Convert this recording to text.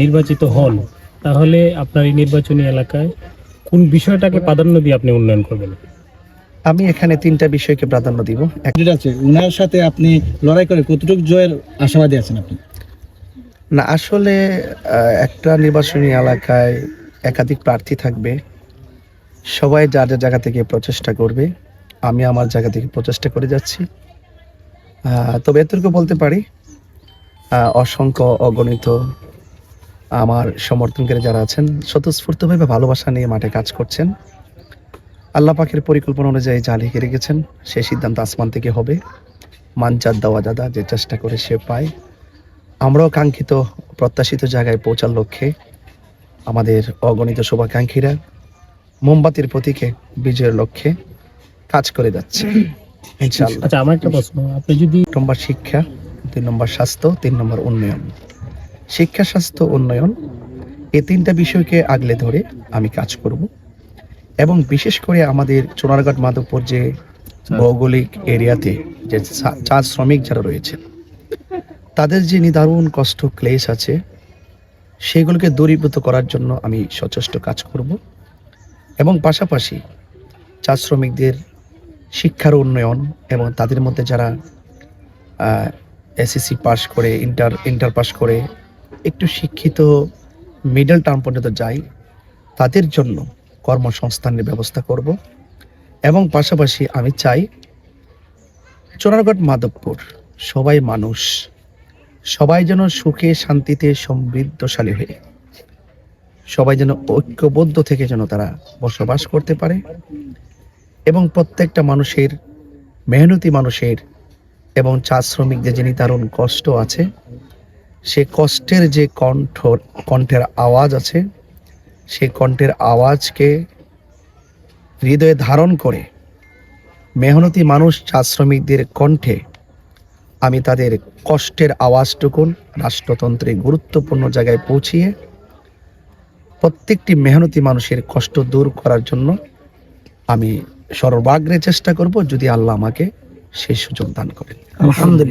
নির্বাচিত হন তাহলে আপনার এই নির্বাচনী এলাকায় কোন বিষয়টাকে প্রাধান্য দিয়ে আপনি উন্নয়ন করবেন? আমি এখানে তিনটা বিষয়কে প্রাধান্য দিব। যেটা আছে উনার সাথে আপনি লড়াই করে কতটুকু জয়ের আশাবাদী আছেন আপনি? না আসলে একটা নির্বাচনী এলাকায় একাধিক প্রার্থী থাকবে। সবাই যার যার জায়গা থেকে প্রচেষ্টা করবে। আমি আমার জায়গা থেকে প্রচেষ্টা করে যাচ্ছি। তবে এতটুকু বলতে পারি অসংখ্য অগণিত আমার সমর্থনকারী যারা আছেন স্বতঃস্ফূর্তভাবে ভালোবাসা নিয়ে মাঠে কাজ করছেন। আল্লাহ পাকের পরিকল্পনা অনুযায়ী যা লিখে রেখেছেন সে সিদ্ধান্ত আসমান থেকে হবে। মানজাত দেওয়া দাদা যে চেষ্টা করে সে পায়। আমরাও কাঙ্ক্ষিত প্রত্যাশিত জায়গায় পৌঁছার লক্ষ্যে আমাদের অগণিত শুভাকাঙ্ক্ষীরা মোমবাতির প্রতীকে বিজয়ের লক্ষ্যে কাজ করে যাচ্ছে। ইনশাআল্লাহ। আচ্ছা আমার একটা প্রশ্ন। আপনি যদি নম্বর শিক্ষা দুই নম্বর স্বাস্থ্য তিন নম্বর উন্নয়ন। শিক্ষা স্বাস্থ্য উন্নয়ন এ তিনটা বিষয়কে আগলে ধরে আমি কাজ করব। এবং বিশেষ করে আমাদের চোনারঘাট মাধবপুর যে ভৌগোলিক এরিয়াতে যে চা- শ্রমিক যারা রয়েছে তাদের যে নিদারুণ কষ্ট ক্লেশ আছে সেগুলোকে দূরীভূত করার জন্য আমি সচেষ্ট কাজ করব। এবং পাশাপাশি চা শ্রমিকদের শিক্ষার উন্নয়ন এবং তাদের মধ্যে যারা এসএসসি পাস করে ইন্টার ইন্টার পাস করে একটু শিক্ষিত মিডল টার্ম পর্যন্ত যাই, তাদের জন্য কর্মসংস্থানের ব্যবস্থা করব এবং পাশাপাশি আমি চাই চোরারগড় মাধবপুর, সবাই মানুষ, সবাই যেন সুখে, শান্তিতে, সমৃদ্ধশালী হয়ে, সবাই যেন ঐক্যবদ্ধ থেকে যেন তারা বসবাস করতে পারে এবং প্রত্যেকটা মানুষের মেহনতি মানুষের এবং চা শ্রমিকদের যে নিতারণ কষ্ট আছে সে কষ্টের যে কণ্ঠ, কণ্ঠের আওয়াজ আছে সেই কণ্ঠের আওয়াজকে হৃদয়ে ধারণ করে, মেহনতি মানুষ, চা শ্রমিকদের কণ্ঠে আমি তাদের কষ্টের আওয়াজটুকুন রাষ্ট্রতন্ত্রে গুরুত্বপূর্ণ জায়গায় পৌঁছিয়ে প্রত্যেকটি মেহনতি মানুষের কষ্ট দূর করার জন্য আমি সর্বাগ্রে চেষ্টা করব, যদি আল্লাহ আমাকে সেই সুযোগ দান করেন। আলহামদুলিল্লাহ।